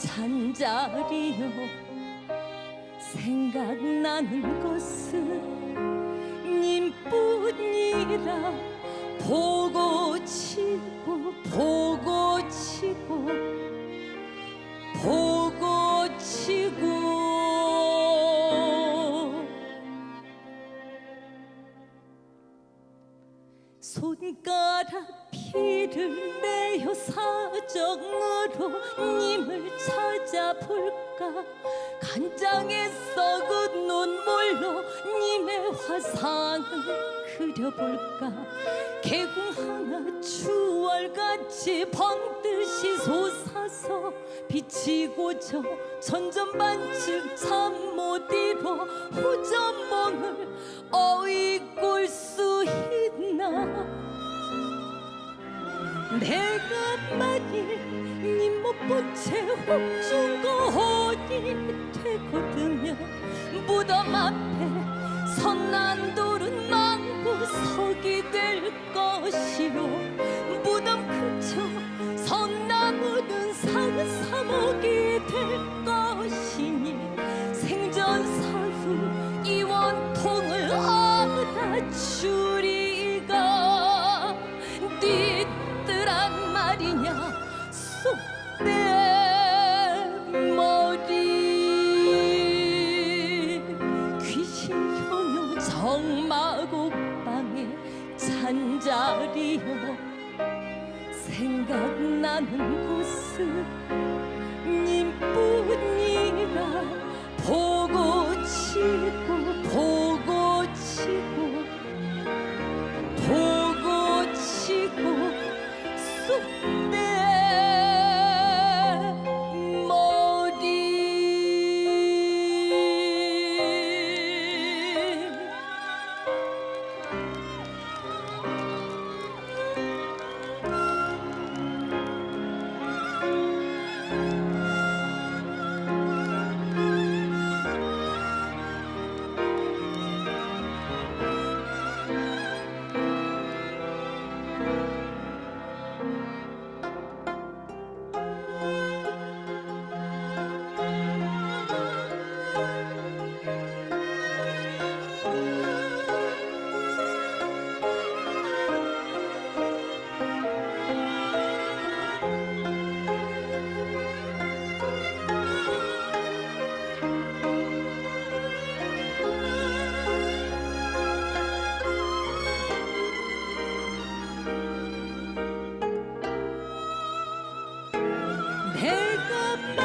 잔자리요. 생각나는 것은 님뿐이라 보고 치고 보고 치고 보고 치고. 손가락 피를 내어 사정으로 님을 찾아볼까? 간장에 썩은 눈물로 님의 화상을 그려볼까? 개궁 하나 추월같이 번듯이 솟아서 비치고 저 천전반쯤 잠 못 이뤄 호전몽을 어이꿀 수 있나 내가 만일 님못본채 혹중거혼이 되거든요. 무덤 앞에 선난 돌은 망구석이 될 것이요 잔자리요. 생각나는 곳은 님뿐이라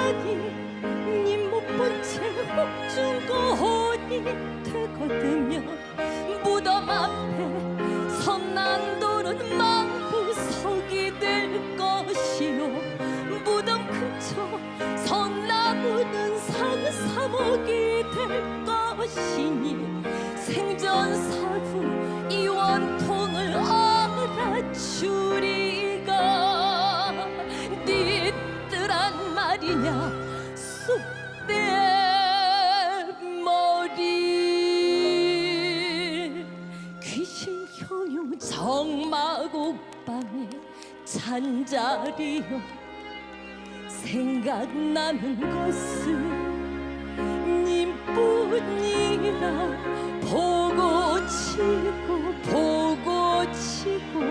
내가 만일 님못 본 채 혹중거혼이 되거든요 무덤 앞에 선난돌은 망부석이 될 것이요. 무덤 근처 선나무는 산사목이 띠뜰한 말이냐? 쑥내 머리. 귀신 형용 정마곡방에 잔자리요. 생각나는 것은 님뿐이라 보고 치고 보고 치고